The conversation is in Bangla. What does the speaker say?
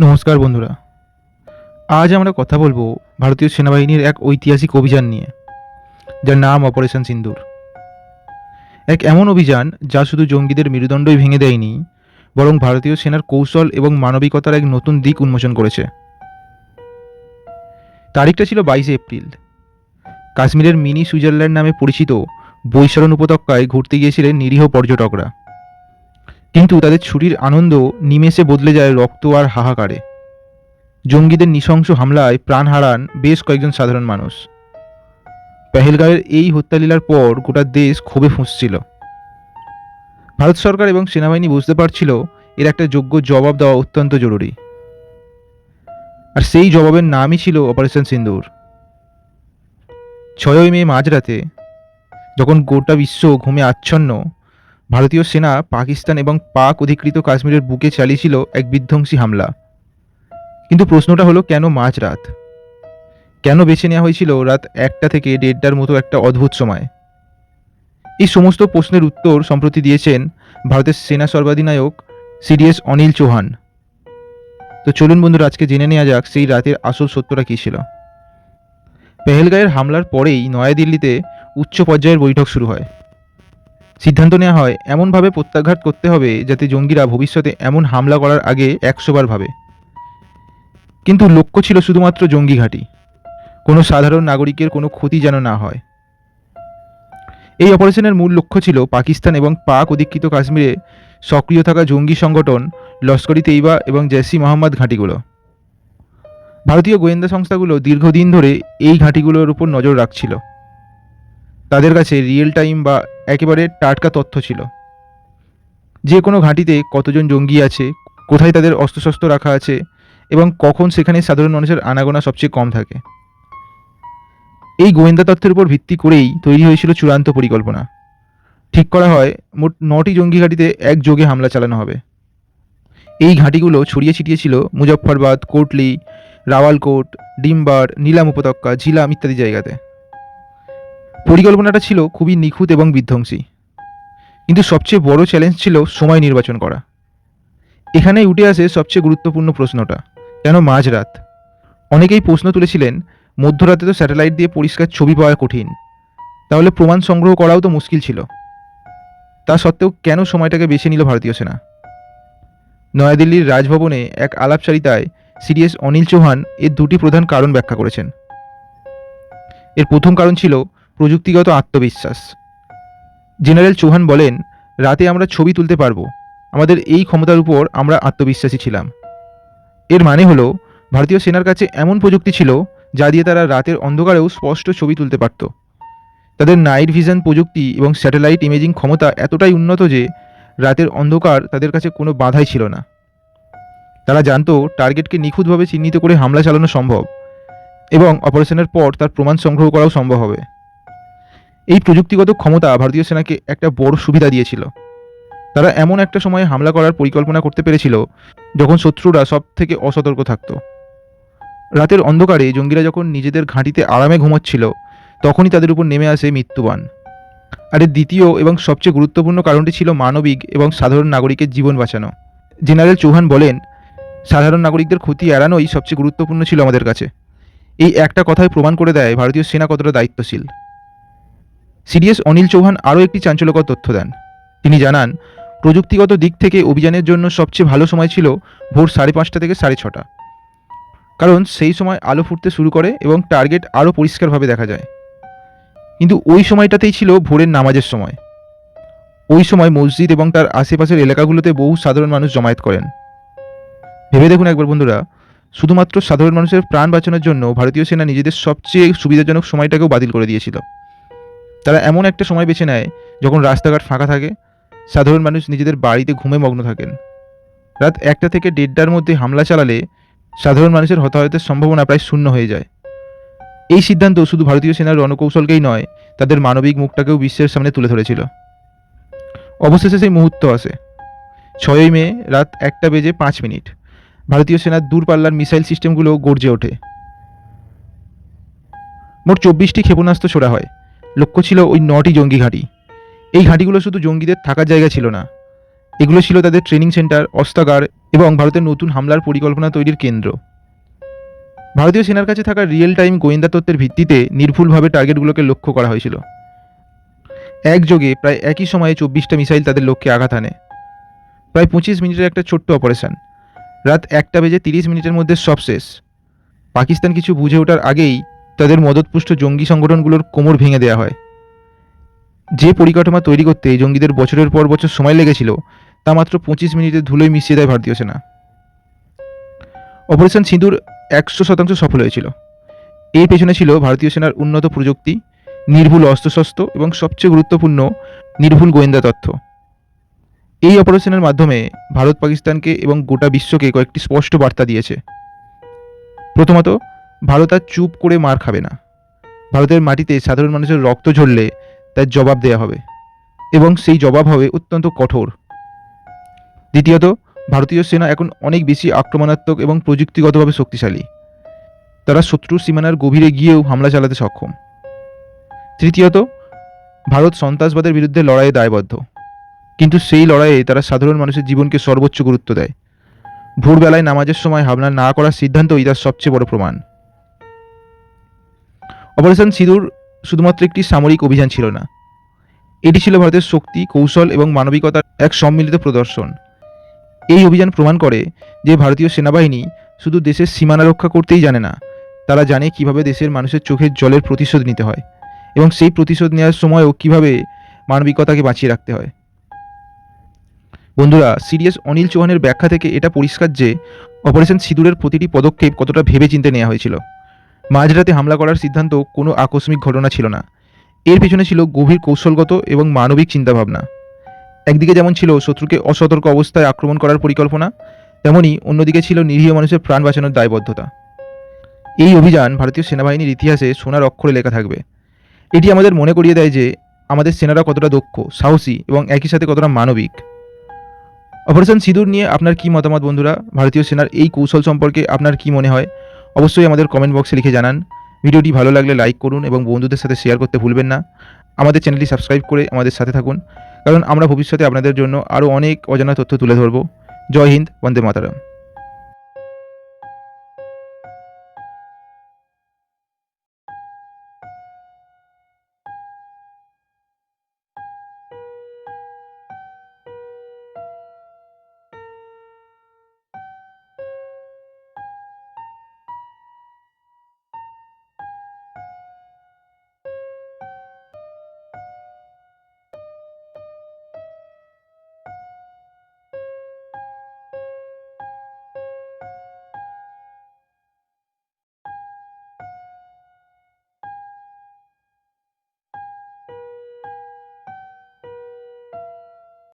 নমস্কার বন্ধুরা। আজ আমরা কথা বলব ভারতীয় সেনাবাহিনীর এক ঐতিহাসিক অভিযান নিয়ে, যার নাম অপারেশন সিন্দুর। এক এমন অভিযান যা শুধু জঙ্গিদের মেরুদণ্ডই ভেঙে দেয়নি, বরং ভারতীয় সেনার কৌশল এবং মানবিকতার এক নতুন দিক উন্মোচন করেছে। তারিখটা ছিল বাইশে এপ্রিল। কাশ্মীরের মিনি সুইজারল্যান্ড নামে পরিচিত বৈশারণ উপত্যকায় ঘুরতে গিয়েছিলেন নিরীহ পর্যটকরা। কিন্তু তাদের ছুটির আনন্দ নিমেষে বদলে যায় রক্ত আর হাহাকারে। জঙ্গিদের নৃশংস হামলায় প্রাণ হারান বেশ কয়েকজন সাধারণ মানুষ। পেহেলগাঁওয়ের এই হত্যালীলার পর গোটা দেশ ক্ষোভে ফুঁসছিল। ভারত সরকার এবং সেনাবাহিনী বুঝতে পারছিল এর একটা যোগ্য জবাব দেওয়া অত্যন্ত জরুরি। আর সেই জবাবের নামই ছিল অপারেশন সিন্দুর। ছয়ই মে মাঝরাতে, যখন গোটা বিশ্ব ঘুমে আচ্ছন্ন ভারতীয় সেনা পাকিস্তান এবং পাক অধিকৃত কাশ্মীরের বুকে চালিয়েছিল এক বিধ্বংসী হামলা। কিন্তু প্রশ্নটা হলো, কেন মাঝরাত কেন বেছে নেওয়া হয়েছিল রাত একটা থেকে দেড়টার মতো একটা অদ্ভুত সময়? এই সমস্ত প্রশ্নের উত্তর সম্প্রতি দিয়েছেন ভারতের সেনা সর্বাধিনায়ক সিডিএস অনিল চৌহান। তো চলুন বন্ধুরা, আজকে জেনে নেওয়া যাক সেই রাতের আসল সত্যটা কী ছিল। পেহেলগাঁয়ের হামলার পরেই নয়াদিল্লিতে উচ্চ পর্যায়ের বৈঠক শুরু হয়। সিদ্ধান্ত নেওয়া হয়, এমনভাবে প্রত্যাঘাত করতে হবে যাতে জঙ্গিরা ভবিষ্যতে এমন হামলা করার আগে একশোবার ভাবে। কিন্তু লক্ষ্য ছিল শুধুমাত্র জঙ্গি ঘাঁটি। কোনো সাধারণ নাগরিকের কোনো ক্ষতি যেন না হয়। এই অপারেশনের মূল লক্ষ্য ছিল পাকিস্তান এবং পাক অধিকৃত কাশ্মীরে সক্রিয় থাকা জঙ্গি সংগঠন লস্করি তেইবা এবং জেসি মোহাম্মদ ঘাঁটিগুলো। ভারতীয় গোয়েন্দা সংস্থাগুলো দীর্ঘদিন ধরে এই ঘাঁটিগুলোর উপর নজর রাখছিল। তাদের কাছে রিয়েল টাইম বা একেবারে টাটকা তথ্য ছিল। যে কোনো ঘাঁটিতে কতজন জঙ্গি আছে, কোথায় তাদের অস্ত্রশস্ত্র রাখা আছে এবং কখন সেখানে সাধারণ মানুষের আনাগোনা সবচেয়ে কম থাকে। এই গোয়েন্দা তথ্যের উপর ভিত্তি করেই তৈরি হয়েছিল চূড়ান্ত পরিকল্পনা। ঠিক করা হয়, মোট নটি জঙ্গি ঘাঁটিতে একযোগে হামলা চালানো হবে। এই ঘাঁটিগুলো ছড়িয়ে ছিটিয়ে ছিল মুজফ্ফরবাদ, কোটলি, রাওয়ালকোট, ডিমবার, নীলাম উপত্যকা, ঝিলাম ইত্যাদি জায়গাতে। পরিকল্পনাটা ছিল খুবই নিখুঁত এবং বিধ্বংসী। কিন্তু সবচেয়ে বড় চ্যালেঞ্জ ছিল সময় নির্বাচন করা। এখানেই উঠে আসে সবচেয়ে গুরুত্বপূর্ণ প্রশ্নটা, কেন মাঝরাত? অনেকেই প্রশ্ন তুলেছিলেন, মধ্যরাতে তো স্যাটেলাইট দিয়ে পরিষ্কার ছবি পাওয়া কঠিন, তাহলে প্রমাণ সংগ্রহ করাও তো মুশকিল ছিল। তা সত্ত্বেও কেন সময়টাকে বেছে নিল ভারতীয় সেনা? নয়াদিল্লির রাজভবনে এক আলাপচারিতায় সিডিএস অনিল চৌহান এর দুটি প্রধান কারণ ব্যাখ্যা করেছেন। এর প্রথম কারণ ছিল প্রযুক্তিগত আত্মবিশ্বাস। জেনারেল চৌহান বলেন, রাতে আমরা ছবি তুলতে পারব। আমাদের এই ক্ষমতার উপর আমরা আত্মবিশ্বাসী ছিলাম। এর মানে হলো, ভারতীয় সেনার কাছে এমন প্রযুক্তি ছিল, যা দিয়ে তারা রাতের অন্ধকারেও স্পষ্ট ছবি তুলতে পারত। তাদের নাইট ভিশন প্রযুক্তি এবং স্যাটেলাইট ইমেজিং ক্ষমতা এতটাই উন্নত যে, রাতের অন্ধকার তাদের কাছে কোনো বাধাই ছিল না। তারা জানতো, টার্গেটকে নিখুঁতভাবে চিহ্নিত করে হামলা চালানো সম্ভব এবং অপারেশনের পর তার প্রমাণ সংগ্রহ করাও সম্ভব হবে। এই প্রযুক্তিগত ক্ষমতা ভারতীয় সেনাকে একটা বড় সুবিধা দিয়েছিল। তারা এমন একটা সময়ে হামলা করার পরিকল্পনা করতে পেরেছিল, যখন শত্রুরা সব থেকে অসতর্ক থাকত। রাতের অন্ধকারে জঙ্গিরা যখন নিজেদের ঘাঁটিতে আরামে ঘুমাচ্ছিল, তখনই তাদের উপর নেমে আসে মৃত্যুবান। আর এর দ্বিতীয় এবং সবচেয়ে গুরুত্বপূর্ণ কারণটি ছিল মানবিক এবং সাধারণ নাগরিকের জীবন বাঁচানো। জেনারেল চৌহান বলেন, সাধারণ নাগরিকদের ক্ষতি এড়ানোই সবচেয়ে গুরুত্বপূর্ণ ছিল আমাদের কাছে। এই একটা কথাই প্রমাণ করে দেয় ভারতীয় সেনা কতটা দায়িত্বশীল। সিডিএস অনিল চৌহান আরও একটি চাঞ্চল্যকর তথ্য দেন। তিনি জানান, প্রযুক্তিগত দিক থেকে অভিযানের জন্য সবচেয়ে ভালো সময় ছিল ভোর সাড়ে পাঁচটা থেকে সাড়ে ছটা। কারণ সেই সময় আলো ফুটতে শুরু করে এবং টার্গেট আরও পরিষ্কারভাবে দেখা যায়। কিন্তু ওই সময়টাতেই ছিল ভোরের নামাজের সময়। ওই সময় মসজিদ এবং তার আশেপাশের এলাকাগুলোতে বহু সাধারণ মানুষ জমায়েত করেন। ভেবে দেখুন একবার বন্ধুরা, শুধুমাত্র সাধারণ মানুষের প্রাণ বাঁচানোর জন্য ভারতীয় সেনা নিজেদের সবচেয়ে সুবিধাজনক সময়টাকেও বাতিল করে দিয়েছিল। তারা এমন একটা সময় বেছে নেয় যখন রাস্তাঘাট ফাঁকা থাকে, সাধারণ মানুষ নিজেদের বাড়িতে ঘুমে মগ্ন থাকেন। রাত একটা থেকে দেড়টার মধ্যে হামলা চালালে সাধারণ মানুষের হতাহতের সম্ভাবনা প্রায় শূন্য হয়ে যায়। এই সিদ্ধান্ত শুধু ভারতীয় সেনার রণকৌশলকেই নয়, তাদের মানবিক মুখটাকেও বিশ্বের সামনে তুলে ধরেছিল। অবশেষে সেই মুহূর্ত আসে। ছয়ই মে, রাত একটা বেজে পাঁচ মিনিট। ভারতীয় সেনার দূরপাল্লার মিসাইল সিস্টেমগুলো গর্জে ওঠে। মোট চব্বিশটি ক্ষেপণাস্ত্র ছোড়া হয়। লক্ষ্য ছিল ওই নটি জঙ্গি ঘাঁটি। এই ঘাঁটিগুলো শুধু জঙ্গিদের থাকার জায়গা ছিল না। এগুলো ছিল তাদের ট্রেনিং সেন্টার অস্ত্রাগার এবং ভারতের নতুন হামলার পরিকল্পনা তৈরির কেন্দ্র। ভারতীয় সেনার কাছে থাকা রিয়েল টাইম গোয়েন্দা তত্ত্বের ভিত্তিতে নির্ভুলভাবে টার্গেটগুলোকে লক্ষ্য করা হয়েছিল। একযোগে প্রায় একই সময়ে চব্বিশটা মিসাইল তাদের লক্ষ্যে আঘাত আনে। প্রায় পঁচিশ মিনিটের একটা ছোট্ট অপারেশন। রাত একটা বেজে তিরিশ মিনিটের মধ্যে সব শেষ। পাকিস্তান কিছু বুঝে ওঠার আগেই তাদের মদতপুষ্ট জঙ্গি সংগঠনগুলোর কোমর ভেঙে দেওয়া হয়। যে পরিকাঠামো তৈরি করতে জঙ্গিদের বছরের পর বছর সময় লেগেছিল, তা মাত্র পঁচিশ মিনিটে ধুলোয় মিশিয়ে দেয় ভারতীয় সেনা। অপারেশন সিঁদুর একশো শতাংশ সফল হয়েছিল। এর পেছনে ছিল ভারতীয় সেনার উন্নত প্রযুক্তি, নির্ভুল অস্ত্রশস্ত্র এবং সবচেয়ে গুরুত্বপূর্ণ নির্ভুল গোয়েন্দা তথ্য। এই অপারেশনের মাধ্যমে ভারত পাকিস্তানকে এবং গোটা বিশ্বকে কয়েকটি স্পষ্ট বার্তা দিয়েছে। প্রথমত ভারত আর চুপ করে মার খাবে না। ভারতের মাটিতে সাধারণ মানুষের রক্ত ঝরলে তার জবাব দেওয়া হবে। এবং সেই জবাব হবে অত্যন্ত কঠোর। দ্বিতীয়ত, ভারতীয় সেনা এখন অনেক বেশি আক্রমণাত্মক এবং প্রযুক্তিগতভাবে শক্তিশালী। তারা শত্রুর সীমানার গভীরে গিয়েও হামলা চালাতে সক্ষম। তৃতীয়ত, ভারত সন্ত্রাসবাদের বিরুদ্ধে লড়াইয়ে দায়বদ্ধ। কিন্তু সেই লড়াইয়ে তারা সাধারণ মানুষের জীবনকে সর্বোচ্চ গুরুত্ব দেয়। ভোরবেলায় নামাজের সময় হামলা না করার সিদ্ধান্তই তার সবচেয়ে বড় প্রমাণ। অপারেশন সিঁদুর শুধুমাত্র একটি সামরিক অভিযান ছিল না। এটি ছিল ভারতের শক্তি, কৌশল এবং মানবিকতার এক সম্মিলিত প্রদর্শন। এই অভিযান প্রমাণ করে যে ভারতীয় সেনাবাহিনী শুধু দেশের সীমানা রক্ষা করতেই জানে না, তারা জানে কীভাবে দেশের মানুষের চোখের জলের প্রতিশোধ নিতে হয় এবং সেই প্রতিশোধ নেওয়ার সময়ও কীভাবে মানবিকতাকে বাঁচিয়ে রাখতে হয়। বন্ধুরা, সিরিয়াস অনিল চৌহানের ব্যাখ্যা থেকে এটা পরিষ্কার যে অপারেশন সিঁদুরের প্রতিটি পদক্ষেপ কতটা ভেবে চিন্তে নেওয়া হয়েছিল। মাঝরাতে হামলা করার সিদ্ধান্ত কোনো আকস্মিক ঘটনা ছিল না। এর পেছনে ছিল গভীর কৌশলগত এবং মানবিক চিন্তাভাবনা। একদিকে যেমন ছিল শত্রুকে অসতর্ক অবস্থায় আক্রমণ করার পরিকল্পনা তেমনই অন্যদিকে ছিল নিরীহ মানুষের প্রাণ বাঁচানোর দায়বদ্ধতা। এই অভিযান ভারতীয় সেনাবাহিনীর ইতিহাসে সোনার অক্ষরে লেখা থাকবে। এটি আমাদের মনে করিয়ে দেয় যে আমাদের সেনারা কতটা দক্ষ, সাহসী এবং একই সাথে কতটা মানবিক। অপারেশন সিঁদুর নিয়ে আপনার কি মতামত বন্ধুরা? ভারতীয় সেনার এই কৌশল সম্পর্কে আপনার কি মনে হয়? অবশ্যই আমাদের কমেন্ট বক্সে লিখে জানান। ভিডিওটি ভালো লাগলে লাইক করুন এবং বন্ধুদের সাথে শেয়ার করতে ভুলবেন না। আমাদের চ্যানেলটি সাবস্ক্রাইব করে আমাদের সাথে থাকুন। কারণ আমরা ভবিষ্যতে আপনাদের জন্য আরও অনেক অজানা তথ্য তুলে ধরব। জয় হিন্দ, বন্দে মাতারাম।